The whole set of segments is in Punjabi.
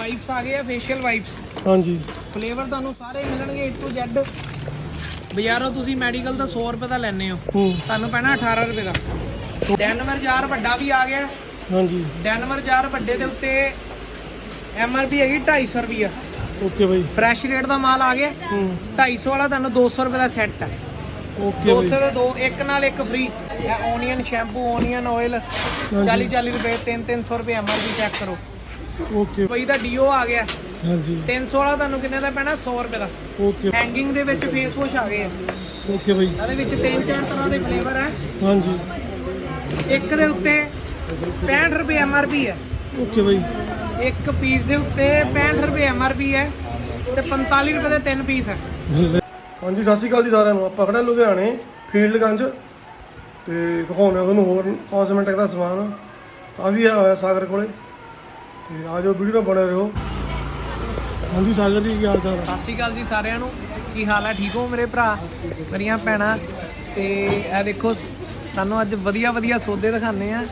ਵਾਈਪਸ ਆ ਗਏ ਆ ਫੇਸ਼ੀਅਲ ਵਾਈਪਸ ਹਾਂਜੀ। ਫਲੇਵਰ ਤੁਹਾਨੂੰ ਸਾਰੇ ਮਿਲਣਗੇ A to Z ਬਾਜ਼ਾਰੋਂ ਤੁਸੀਂ ਮੈਡੀਕਲ ਦਾ 100 ਰੁਪਏ ਦਾ ਲੈਣੇ ਹੋ। ਹੂੰ। ਤੁਹਾਨੂੰ ਪੈਣਾ 18 ਰੁਪਏ ਦਾ। ਡੈਨਵਰ ਜਾਰ ਵੱਡਾ ਵੀ ਆ ਗਿਆ। ਹਾਂਜੀ। ਡੈਨਵਰ ਜਾਰ ਵੱਡੇ ਦੇ ਉੱਤੇ ਐਮਆਰਪੀ ਹੈਗੀ 250 ਰੁਪਿਆ ਓਕੇ ਬਾਈ। ਫਰੈਸ਼ ਰੇਟ ਦਾ ਮਾਲ ਆ ਗਿਆ। ਹੂੰ। 250 ਵਾਲਾ ਤੁਹਾਨੂੰ 200 ਰੁਪਏ ਦਾ ਸੈੱਟ ਹੈ ਓਕੇ 200 ਬਾਈ। ਦੇ ਦੋ ਇੱਕ ਨਾਲ ਇੱਕ ਫ੍ਰੀ ਇਹ ਓਨੀਅਨ ਸ਼ੈਂਪੂ ਓਨੀਅਨ ਆਇਲ 40 40 ਰੁਪਏ 3 300 ਰੁਪਏ ਐਮਆਰਪੀ ਚੈੱਕ ਕਰੋ। ਓਕੇ ਕੋਈ ਦਾ ਡੀਓ ਆ ਗਿਆ। ਹਾਂਜੀ। 300 ਵਾਲਾ ਤੁਹਾਨੂੰ ਕਿੰਨੇ ਦਾ ਪੈਣਾ? 100 ਰੁਪਏ ਦਾ। ਓਕੇ ਹੈਂਗਿੰਗ ਦੇ ਵਿੱਚ ਫੇਸ ਵਾਸ਼ ਆ ਗਏ ਆ। ਓਕੇ ਬਾਈ। ਇਹਦੇ ਵਿੱਚ ਤਿੰਨ ਚਾਰ ਤਰ੍ਹਾਂ ਦੇ ਫਲੇਵਰ ਹੈ ਹਾਂਜੀ। ਇੱਕ ਦੇ ਉੱਤੇ 65 ਰੁਪਏ ਐਮਆਰਪੀ ਹੈ ਓਕੇ ਬਾਈ। ਇੱਕ ਪੀਸ ਦੇ ਉੱਤੇ 65 ਰੁਪਏ ਐਮਆਰਪੀ ਹੈ ਤੇ 45 ਰੁਪਏ ਦੇ ਤਿੰਨ ਪੀਸ ਹੈ ਹਾਂਜੀ ਸਤਿ ਸ਼੍ਰੀ ਅਕਾਲ ਜੀ ਸਾਰਿਆਂ ਨੂੰ। ਆਪਾਂ ਖੜੇ ਲੁਧਿਆਣੇ ਫੀਲਡਗੰਜ ਤੇ ਦਿਖਾਉਂਦੇ ਹਾਂ ਤੁਹਾਨੂੰ ਹੋਰ ਕਾਸਮੈਟਿਕ ਦਾ ਸਮਾਨ। ਕਾਫੀ ਆਇਆ ਹੋਇਆ ਸਾਗਰ ਕੋਲੇ। ਤੇ ਆ ਜਾਓ ਵੀਡੀਓ ਬਣੇ ਰਹੋ। ਹਾਂਜੀ ਸਾਗਰ ਜੀ ਕੀ ਹਾਲ ਚਾਲ ਸਤਿ ਸ਼੍ਰੀ ਅਕਾਲ ਜੀ ਸਾਰਿਆਂ ਨੂੰ। ਕੀ ਹਾਲ ਹੈ ਠੀਕ ਹੋ ਮੇਰੇ ਭਰਾ? ਮੇਰੀਆਂ ਭੈਣਾਂ? ਤੇ ਇਹ ਦੇਖੋ ਤੁਹਾਨੂੰ ਅੱਜ ਵਧੀਆ ਵਧੀਆ ਸੌਦੇ ਦਿਖਾਣੇ ਆ।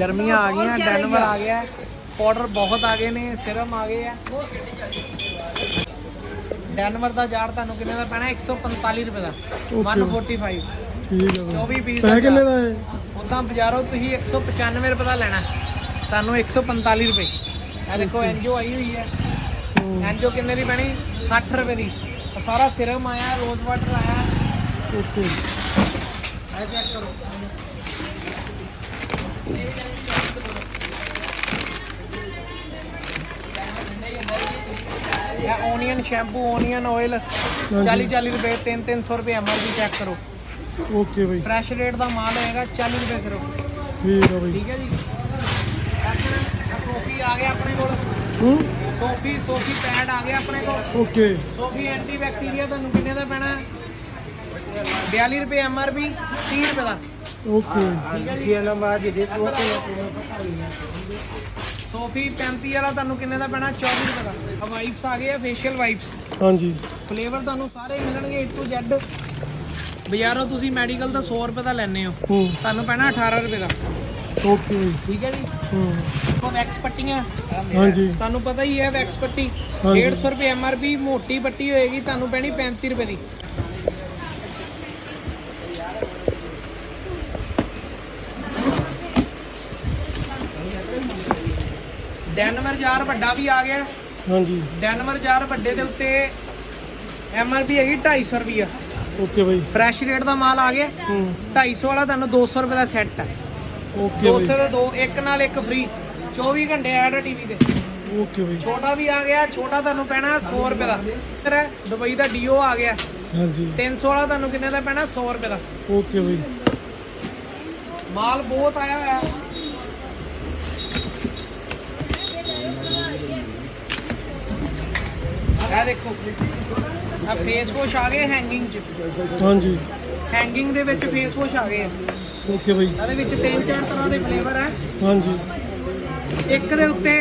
ਗਰਮੀਆਂ ਆ ਗਈਆਂ ਡੈਨਵਰ ਆ ਗਿਆ। ਪਾਊਡਰ ਬਹੁਤ ਆ ਗਏ ਨੇ ਸਿਰਮ ਆ ਗਏ ਆ। ਡੈਨਵਰ ਦਾ ਜਾਰ ਤੁਹਾਨੂੰ ਕਿੰਨੇ ਦਾ ਪੈਣਾ? 145 ਰੁਪਏ ਦਾ। 145 ਠੀਕ ਹੈ ਬਾਈ 24 ਪੀਸ ਪੈਸੇ ਕਿੰਨੇ ਦਾ ਹੈ ਉਦਾਂ ਬਾਜ਼ਾਰੋਂ ਤੁਸੀਂ 195 ਰੁਪਏ ਦਾ ਲੈਣਾ। ਤੁਹਾਨੂੰ 145 ਰੁਪਏ। ਇਹ ਦੇਖੋ ਐਨਜੋ ਆਈ ਹੋਈ ਹੈ। ਐਨਜੋ ਕਿੰਨੇ ਦੀ ਪੈਣੀ? 60 ਰੁਪਏ ਦੀ। ਆਹ ਸਾਰਾ ਸਿਰਮ ਆਇਆ ਰੋਜ਼ ਵਾਟਰ ਆਇਆ। ਓਕੇ। ਇਹ ਚੈੱਕ ਕਰੋ। ਇਹ ਓਨੀਅਨ ਸ਼ੈਂਪੂ ਓਨੀਅਨ ਆਇਲ 40 40 ਰੁਪਏ 3 300 ਰੁਪਏ ਐਮਆਰਪੀ ਚੈੱਕ ਕਰੋ। ਓਕੇ ਬਾਈ। ਫਰੈਸ਼ ਰੇਟ ਦਾ ਮਾਲ ਹੋਏਗਾ 40 ਰੁਪਏ ਸਿਰਫ ਠੀਕ ਹੈ ਬਾਈ। ਠੀਕ ਹੈ ਜੀ ਸੋਫੀ ਆ ਗਿਆ ਆਪਣੇ ਕੋਲ ਹੂੰ? ਸੋਫੀ ਸੋਫੀ ਪੈਡ ਆ ਗਿਆ ਆਪਣੇ ਕੋਲ। ਓਕੇ। ਸੋਫੀ ਐਂਟੀ ਬੈਕਟੀਰੀਆ ਤੁਹਾਨੂੰ ਕਿੰਨੇ ਦਾ ਪੈਣਾ? 42 ਰੁਪਏ ਐਮਆਰਪੀ 30 ਰੁਪਏ ਦਾ। ਓਕੇ। ਠੀਕ ਹੈ ਜੀ ਸੋਫੀ 35 ਵਾਲਾ ਤੁਹਾਨੂੰ ਕਿੰਨੇ ਦਾ ਪੈਣਾ? 24 ਰੁਪਏ ਦਾ। ਵਾਈਪਸ ਆ ਗਏ ਆ ਫੇਸ਼ੀਅਲ ਵਾਈਪਸ ਹਾਂਜੀ। ਫਲੇਵਰ ਤੁਹਾਨੂੰ ਸਾਰੇ ਮਿਲਣਗੇ A to Z ਬਾਜ਼ਾਰੋਂ ਤੁਸੀਂ ਮੈਡੀਕਲ ਦਾ 100 ਰੁਪਏ ਦਾ ਲੈਣੇ ਹੋ। ਹੂੰ। ਤੁਹਾਨੂੰ ਪੈਣਾ 18 ਰੁਪਏ ਦਾ। ਓਕੇ ਬਾਈ ਠੀਕ ਹੈ ਜੀ? ਹੂੰ। ਉਹ ਵੈਕਸ ਪੱਟੀਆਂ। ਹਾਂਜੀ। ਤੁਹਾਨੂੰ ਪਤਾ ਹੀ ਹੈ ਵੈਕਸ ਪੱਟੀ। ਹਾਂਜੀ। 150 ਰੁਪਏ ਐਮਆਰਪੀ ਮੋਟੀ ਪੱਟੀ ਹੋਏਗੀ ਤੁਹਾਨੂੰ ਪੈਣੀ 35 ਰੁਪਏ ਦੀ। ਡੈਨਵਰ ਜਾਰ ਵੱਡਾ ਵੀ ਆ ਗਿਆ। ਹਾਂਜੀ। ਡੈਨਵਰ ਜਾਰ ਵੱਡੇ ਦੇ ਉੱਤੇ ਐਮਆਰਪੀ ਹੈਗੀ 250 ਰੁਪਿਆ ਓਕੇ ਬਾਈ। ਫਰੈਸ਼ ਰੇਟ ਦਾ ਮਾਲ ਆ ਗਿਆ। ਹੂੰ। 250 ਵਾਲਾ ਤੁਹਾਨੂੰ 200 ਰੁਪਏ ਦਾ ਸੈੱਟ ਹੈ। ਓਕੇ 200 ਬਾਈ। ਦੇ ਦੋ ਇੱਕ ਨਾਲ ਇੱਕ ਫ੍ਰੀ 24 ਘੰਟੇ ਐਡ ਟੀਵੀ ਤੇ। ਓਕੇ ਬਾਈ। ਛੋਟਾ ਵੀ ਆ ਗਿਆ ਛੋਟਾ ਤੁਹਾਨੂੰ ਪੈਣਾ 100 ਰੁਪਏ ਦਾ। ਫਿਰ ਹੈ, ਦੁਬਈ ਦਾ ਡੀਓ ਆ ਗਿਆ। ਹਾਂਜੀ। 300 ਵਾਲਾ ਤੁਹਾਨੂੰ ਕਿੰਨੇ ਦਾ ਪੈਣਾ? 100 ਰੁਪਏ ਦਾ। ਓਕੇ ਬਾਈ। ਮਾਲ ਬਹੁਤ ਆਇਆ ਹੋਇਆ। ਇਹ ਦੇਖੋ। ਆ ਫੇਸ ਵਾਸ਼ ਆ ਗਏ ਹੈਂਗਿੰਗ ਚ। ਹਾਂਜੀ। ਹੈਂਗਿੰਗ ਦੇ ਵਿੱਚ ਫੇਸ ਵਾਸ਼ ਆ ਗਏ ਆ। ਓਕੇ ਬਾਈ। ਇਹਦੇ ਵਿੱਚ ਤਿੰਨ ਚਾਰ ਤਰ੍ਹਾਂ ਦੇ ਫਲੇਵਰ ਹੈ ਹਾਂਜੀ। ਇੱਕ ਦੇ ਉੱਤੇ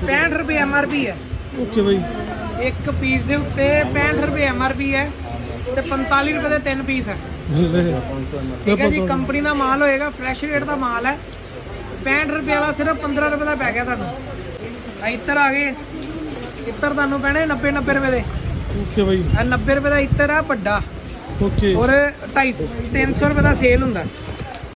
65 ਰੁਪਏ ਐਮਆਰਪੀ ਹੈ। ਓਕੇ ਬਾਈ। ਇੱਕ ਪੀਸ ਦੇ ਉੱਤੇ 65 ਰੁਪਏ ਐਮਆਰਪੀ ਹੈ ਤੇ 45 ਰੁਪਏ ਦੇ ਤਿੰਨ ਪੀਸ ਹੈ ਠੀਕ ਹੈ ਜੀ ਕੰਪਨੀ ਦਾ ਮਾਲ ਹੋਏਗਾ ਫਰੈਸ਼ ਰੇਟ ਦਾ ਮਾਲ ਹੈ। 65 ਰੁਪਏ ਵਾਲਾ ਸਿਰਫ 15 ਰੁਪਏ ਦਾ ਪੈ ਗਿਆ ਤੁਹਾਨੂੰ। ਆ ਇੱਤਰ ਆ ਗਏ। ਇੱਤਰ ਤੁਹਾਨੂੰ ਪੈਣੇ 90 90 ਰੁਪਏ ਦੇ। ਓਕੇ ਬਾਈ। ਆ 90 ਰੁਪਏ ਦਾ ਇੱਤਰ ਆ ਵੱਡਾ। ਓਕੇ। ਔਰ 250 300 ਰੁਪਏ ਦਾ ਸੇਲ ਹੁੰਦਾ।